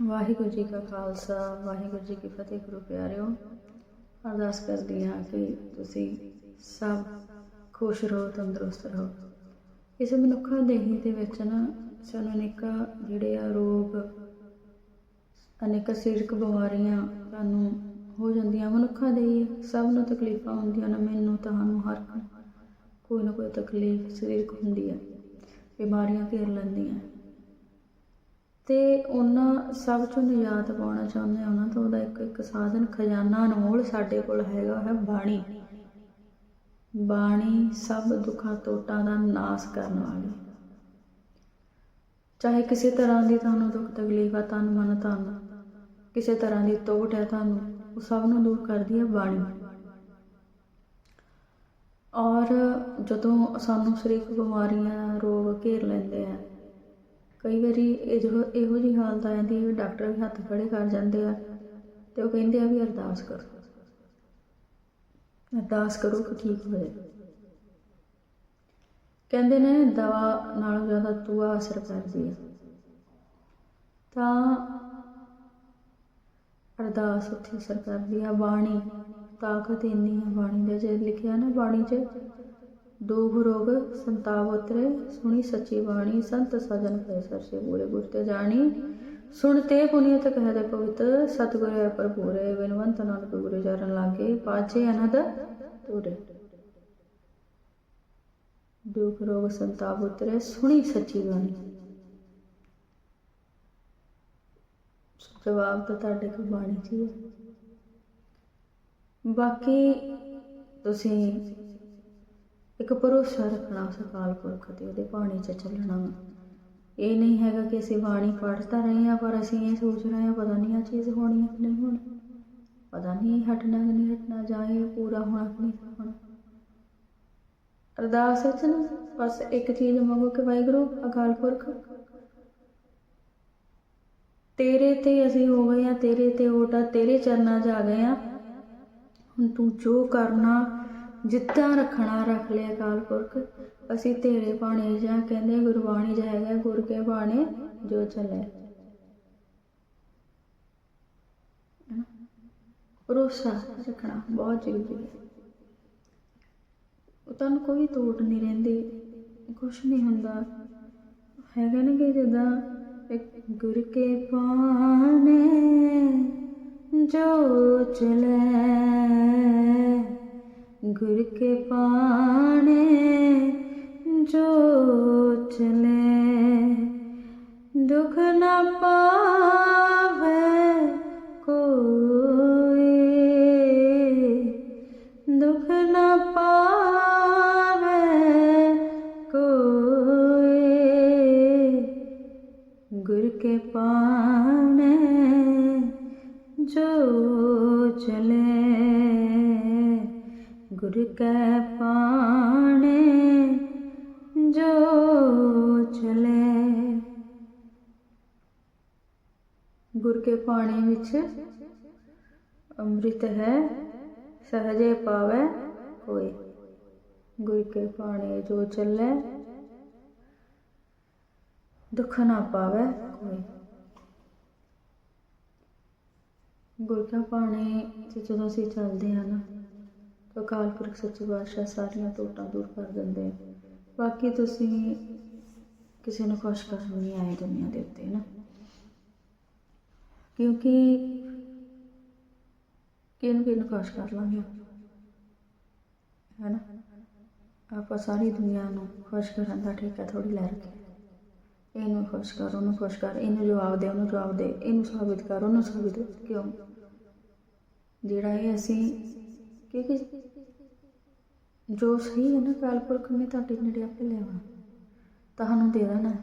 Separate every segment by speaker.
Speaker 1: ਵਾਹਿਗੁਰੂ ਜੀ ਕਾ ਖਾਲਸਾ, ਵਾਹਿਗੁਰੂ ਜੀ ਕੀ ਫਤਿਹ, ਗੁਰੂ ਪਿਆਰਿਓ। ਅਰਦਾਸ ਕਰਦੀ ਹਾਂ ਕਿ ਤੁਸੀਂ ਸਭ ਖੁਸ਼ ਰਹੋ, ਤੰਦਰੁਸਤ ਰਹੋ। ਇਸ ਮਨੁੱਖਾ ਦੇਹੀ ਦੇ ਵਿੱਚ ਨਾ ਸਾਨੂੰ ਅਨੇਕਾਂ ਜਿਹੜੇ ਆ ਰੋਗ, ਅਨੇਕਾਂ ਸਰੀਰਕ ਬਿਮਾਰੀਆਂ ਤੁਹਾਨੂੰ ਹੋ ਜਾਂਦੀਆਂ। ਮਨੁੱਖਾ ਦੇਹੀ ਸਭ ਨੂੰ ਤਕਲੀਫਾਂ ਹੁੰਦੀਆਂ ਨੇ, ਮੈਨੂੰ, ਤੁਹਾਨੂੰ, ਹਰ ਕੋਈ ਨਾ ਕੋਈ ਤਕਲੀਫ ਸਰੀਰਕ ਹੁੰਦੀ ਹੈ ਬਿਮਾਰੀਆਂ ਘੇਰ ਲੈਂਦੀਆਂ। ਤੇ ਉਹਨਾਂ ਸਭ ਤੋਂ ਨਿਜਾਤ ਪਾਉਣਾ ਚਾਹੁੰਦੇ ਆ ਉਹਨਾਂ ਤੋਂ, ਉਹਦਾ ਇੱਕ ਇੱਕ ਸਾਧਨ ਖਜ਼ਾਨਾ ਅਨਮੋਲ ਸਾਡੇ ਕੋਲ ਹੈਗਾ ਹੈ ਬਾਣੀ। ਬਾਣੀ ਸਭ ਦੁੱਖਾਂ ਤੋਟਾਂ ਦਾ ਨਾਸ ਕਰਨ ਵਾਲੀ। ਚਾਹੇ ਕਿਸੇ ਤਰ੍ਹਾਂ ਦੀ ਤੁਹਾਨੂੰ ਦੁੱਖ ਤਕਲੀਫ ਆ, ਤਨ ਮਨ ਧਨ, ਕਿਸੇ ਤਰ੍ਹਾਂ ਦੀ ਤੋਟ ਹੈ ਤੁਹਾਨੂੰ, ਉਹ ਸਭ ਨੂੰ ਦੂਰ ਕਰਦੀ ਹੈ ਬਾਣੀ। ਔਰ ਜਦੋਂ ਸਾਨੂੰ ਸਰੀਰਕ ਬਿਮਾਰੀਆਂ, ਰੋਗ, ਘੇਰ ਲੈਂਦੇ ਆ ਕਈ ਵਾਰੀ ਇਹ ਜੋ ਇਹੋ ਜਿਹੀ ਹਾਲਤ ਆ ਜਾਂਦੀ ਹੈ ਡਾਕਟਰ ਵੀ ਹੱਥ ਖੜੇ ਕਰ ਜਾਂਦੇ ਆ ਤੇ ਉਹ ਕਹਿੰਦੇ ਆ ਵੀ ਅਰਦਾਸ ਕਰੋ। ਅਰਦਾਸ ਕਰੋ ਕਿ ਠੀਕ ਹੋ ਜਾਏ। ਕਹਿੰਦੇ ਨੇ ਦਵਾ ਨਾਲੋਂ ਜ਼ਿਆਦਾ ਤੂਆ ਅਸਰ ਕਰਦੀ ਹੈ ਤਾਂ ਅਰਦਾਸ ਉੱਥੇ ਅਸਰ ਕਰਦੀ ਆ। ਬਾਣੀ ਤਾਕਤ ਇੰਨੀ ਹੈ ਬਾਣੀ ਦੇ ਜੇ ਲਿਖਿਆ ਨਾ ਬਾਣੀ 'ਚ ਦੁਖ ਰੋਗ ਸੰਤਾਪ ਉਤਰੇ ਸੁਣੀ ਸੱਚੀ ਬਾਣੀ, ਸੰਤ ਸਜਣ ਕੈ ਸਰਸੇ ਬੂਰੇ ਗੁਰ ਤੇ ਸੁਣਤੇ ਪੁਨੀਤ ਕਹਿ ਦੇ ਪਵਿੱਤ ਸਤਿਗੁਰ ਹੈ ਬਿਨਵੰਤ ਨਾਨਕ ਗੁਰੂ ਚਰਨ ਲਾਗੇ ਪਾਛੇ ਅਨਹਦ ਤੁਰੇ। ਦੁਖ ਰੋਗ ਸੰਤਾਪ ਉਤਰੇ ਸੁਣੀ ਸੱਚੀ ਬਾਣੀ। ਜਵਾਬ ਤਾਂ ਤੁਹਾਡੇ ਕੋਲ ਬਾਣੀ 'ਚ ਹੀ ਹੈ। ਬਾਕੀ ਤੁਸੀਂ ਇੱਕ ਭਰੋਸਾ ਰੱਖਣਾ ਉਸ ਅਕਾਲ ਪੁਰਖ ਤੇ, ਉਹਦੇ ਬਾਣੀ 'ਚ ਚੱਲਣਾ ਇਹ ਨਹੀਂ ਹੈਗਾ ਕਿ ਅਸੀਂ ਬਾਣੀ ਪੜ੍ਹਦਾ ਰਹੇ ਹਾਂ, ਪਰ ਅਸੀਂ ਇਹ ਸੋਚ ਰਹੇ ਹਾਂ, ਪਤਾ ਨਹੀਂ ਆ ਚੀਜ਼ ਹੋਣੀ ਹੈ ਕਿ ਨਹੀਂ ਹੋਣੀ। ਪਤਾ ਨਹੀਂ ਹਟਣਾ ਕਿ ਨਹੀਂ ਹਟਣਾ, ਜਾਂ ਇਹ ਪੂਰਾ ਹੋਣਾ ਕਿ ਨਹੀਂ ਹੋਣਾ। ਅਰਦਾਸ ਵਿੱਚ ਨਾ ਬਸ ਇੱਕ ਚੀਜ਼ ਮੰਗੋ ਕਿ ਵਾਹਿਗੁਰੂ, ਅਕਾਲ ਪੁਰਖ। ਤੇਰੇ ਤੇ ਅਸੀਂ ਹੋ ਗਏ ਆ ਤੇਰੇ ਤੇ ਓਟਾ ਤੇਰੇ ਚਰਨਾਂ 'ਚ ਆ ਗਏ ਆ ਹੁਣ ਤੂੰ ਜੋ ਕਰਨਾ ਜਿੱਦਾਂ ਰੱਖਣਾ ਰੱਖ ਲਿਆ ਅਕਾਲ ਪੁਰਖ। ਅਸੀਂ ਤੇਰੇ ਬਾਣੇ ਜਾਂ ਕਹਿੰਦੇ ਗੁਰਬਾਣੀ 'ਚ ਹੈਗਾ ਗੁਰ ਕੇ ਬਾਣੇ ਜੋ ਚੱਲੇ। ਭਰੋਸਾ ਰੱਖਣਾ ਬਹੁਤ ਜ਼ਰੂਰੀ ਹੈ। ਉਹ ਤੁਹਾਨੂੰ ਕੋਈ ਤੋੜ ਨਹੀਂ ਰਹਿੰਦੀ, ਕੁਛ ਨਹੀਂ ਹੁੰਦਾ। ਹੈਗਾ ਨਾ ਕਿ ਜਿੱਦਾਂ ਇੱਕ ਗੁਰ ਕੇ ਬਾਣੇ ਜੋ ਚਲੇ। ਗੁਰ ਕੇ ਬਾਣੇ ਜੋ ਚਲੇ ਦੁਖ ਨਾ ਪਾਵੇ ਕੋਈ। ਦੁਖ ਨਾ ਪਾਵੇ ਕੋਈ। ਗੁਰ ਕੇ ਪਾਣੇ ਜੋ ਚਲੇ ਗੁਰ ਕੇ ਪਾਣੇ, ਜੋ ਚਲੇ। ਗੁਰ ਕੇ ਪਾਣੀ ਵਿੱਚ ਅੰਮ੍ਰਿਤ ਹੈ, ਸਹਜੇ ਪਾਵੇ ਕੋਈ। ਗੁਰ ਕੇ ਪਾਣੀ ਜੋ ਚੱਲੇ, ਦੁੱਖ ਨਾ ਪਾਵੇ ਕੋਈ। ਗੁਰ ਕਾ ਪਾਣੀ ਚ ਜਦੋਂ ਅਸੀਂ ਚੱਲਦੇ ਹਾਂ ਨਾ ਅਕਾਲ ਪੁਰਖ ਸੱਚੇ ਪਾਤਸ਼ਾਹ ਸਾਰੀਆਂ ਤੋਟਾਂ ਦੂਰ ਕਰ ਦਿੰਦੇ ਆ। ਬਾਕੀ ਤੁਸੀਂ ਕਿਸੇ ਨੂੰ ਖੁਸ਼ ਕਰਨ ਨਹੀਂ ਆਏ ਦੁਨੀਆ ਦੇ ਉੱਤੇ ਨਾ ਕਿਉਂਕਿ ਕਿਹਨੂੰ ਕਿਹਨੂੰ ਖੁਸ਼ ਕਰ ਲਾਂਗੇ ਹੈ ਨਾ ਆਪਾਂ ਸਾਰੀ ਦੁਨੀਆ ਨੂੰ ਖੁਸ਼ ਕਰਨ ਦਾ ਠੇਕਾ ਥੋੜੀ ਲੈ ਰੱਖਿਆ। ਇਹਨੂੰ ਖੁਸ਼ ਕਰ, ਉਹਨੂੰ ਖੁਸ਼ ਕਰ, ਇਹਨੂੰ ਜਵਾਬ ਦੇ, ਉਹਨੂੰ ਜਵਾਬ ਦੇ, ਇਹਨੂੰ ਸਾਬਿਤ ਕਰ, ਉਹਨੂੰ ਸਾਬਿਤ ਕਰ। ਕਿਉਂ? ਜਿਹੜਾ ਇਹ ਅਸੀਂ ਕਿਉਂਕਿ ਜੋ ਸਹੀ ਹੈ ਨਾ ਅਕਾਲ ਪੁਰਖ ਨੇ ਤੁਹਾਡੇ ਨੇੜੇ ਆਪੇ ਲਿਆਉਣਾ ਤੁਹਾਨੂੰ ਦੇ ਦੇਣਾ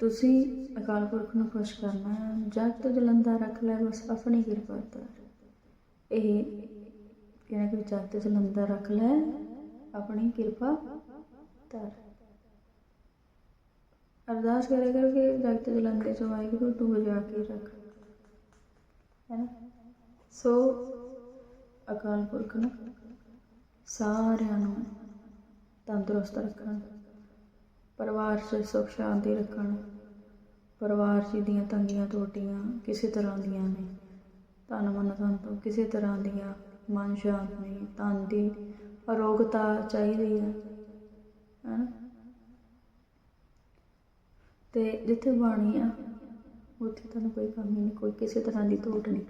Speaker 1: ਤੁਸੀਂ ਅਕਾਲ ਪੁਰਖ ਨੂੰ ਖੁਸ਼ ਕਰਨਾ ਹੈ ਜਗ ਜਲੰਦਾ ਰੱਖ ਲੈ, ਬਸ ਆਪਣੀ ਕਿਰਪਾ ਕਰ ਇਹ ਕਿਹਨੇ ਕਿ ਜਗ ਜਲੰਦਾ ਰੱਖ ਲੈ, ਆਪਣੀ ਕਿਰਪਾ ਧਰ ਅਰਦਾਸ ਕਰੇ ਕਰਕੇ ਜਗ ਤੇ ਜਲੰਦੇ ਚੋਂ ਵਾਹਿਗੁਰੂ ਤੂੰ ਜਾ ਕੇ ਰੱਖ। ਹੈ ਨਾ? ਸੋ ਅਕਾਲ ਪੁਰਖ ਨੂੰ, ਸਾਰਿਆਂ ਨੂੰ ਤੰਦਰੁਸਤ ਰੱਖਣ, ਪਰਿਵਾਰ 'ਚ ਸੁਖ ਸ਼ਾਂਤੀ ਰੱਖਣ, ਪਰਿਵਾਰ 'ਚ ਦੀਆਂ ਤੰਗੀਆਂ ਤੋਟੀਆਂ ਕਿਸੇ ਤਰ੍ਹਾਂ ਦੀਆਂ ਨੇ, ਤਨ ਮਨ ਧਨ ਤੋਂ ਕਿਸੇ ਤਰ੍ਹਾਂ ਦੀਆਂ ਮਨ ਸ਼ਾਂਤ ਨਹੀਂ, ਤਨ ਦੀ ਅਰੋਗਤਾ ਚਾਹੀਦੀ ਹੈ ਹੈਨਾ? ਤੇ ਜਿੱਥੇ ਬਾਣੀ ਆ, ਉੱਥੇ ਤੁਹਾਨੂੰ ਕੋਈ ਕਮੀ ਨਹੀਂ, ਕੋਈ ਕਿਸੇ ਤਰ੍ਹਾਂ ਦੀ ਤੋਟ ਨਹੀਂ।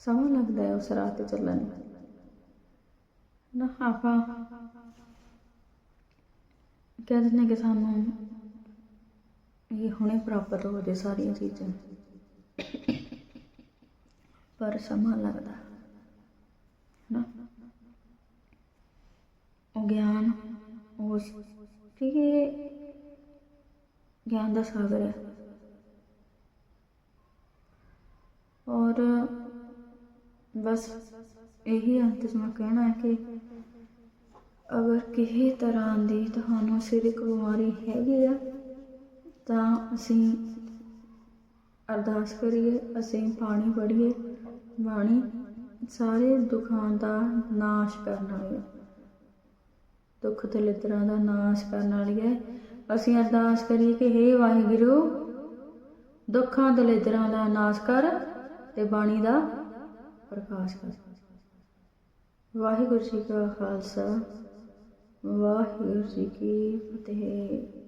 Speaker 1: ਸਮਾਂ ਲੱਗਦਾ ਹੈ ਉਸ ਰਾਹ ਤੇ ਚੱਲਣ ਨੂੰ। ਨਾ ਆਪਾਂ ਕਹਿੰਦੇ ਨੇ ਕਿ ਸਾਨੂੰ ਇਹ ਹੁਣੇ ਪ੍ਰਾਪਤ ਹੋ ਜੇ ਸਾਰੀਆਂ ਚੀਜ਼ਾਂ। ਪਰ ਸਮਾਂ ਲੱਗਦਾ ਨਾ ਉਹ ਗਿਆਨ ਉਸ ਕਿ ਗਿਆਨ ਦਾ ਸਾਗਰ ਹੈ। ਔਰ ਬਸ ਇਹੀ ਅੰਤ ਮੈਂ ਕਹਿਣਾ ਹੈ ਕਿ ਅਗਰ ਕਿਸੇ ਤਰ੍ਹਾਂ ਦੀ ਤੁਹਾਨੂੰ ਸਰੀਰਕ ਬਿਮਾਰੀ ਹੈਗੀ ਆ, ਤਾਂ ਅਸੀਂ ਅਰਦਾਸ ਕਰੀਏ, ਅਸੀਂ ਪਾਣੀ ਪੜੀਏ ਬਾਣੀ ਸਾਰੇ ਦੁੱਖਾਂ ਦਾ ਨਾਸ਼ ਕਰਨ ਵਾਲੀ ਹੈ ਦੁੱਖ ਦਲਿੱਦਰਾਂ ਦਾ ਨਾਸ਼ ਕਰਨ ਵਾਲੀ ਹੈ ਅਸੀਂ ਅਰਦਾਸ ਕਰੀਏ ਕਿ ਹੇ ਵਾਹਿਗੁਰੂ, ਦੁੱਖਾਂ ਦਲਿੱਦਰਾਂ ਦਾ ਨਾਸ਼ ਕਰ ਤੇ ਬਾਣੀ ਦਾ ਪ੍ਰਕਾਸ਼ ਕਰ। ਵਾਹਿਗੁਰੂ ਜੀ ਕਾ ਖਾਲਸਾ। ਵਾਹਿਗੁਰੂ ਜੀ ਕੀ ਫਤਿਹ।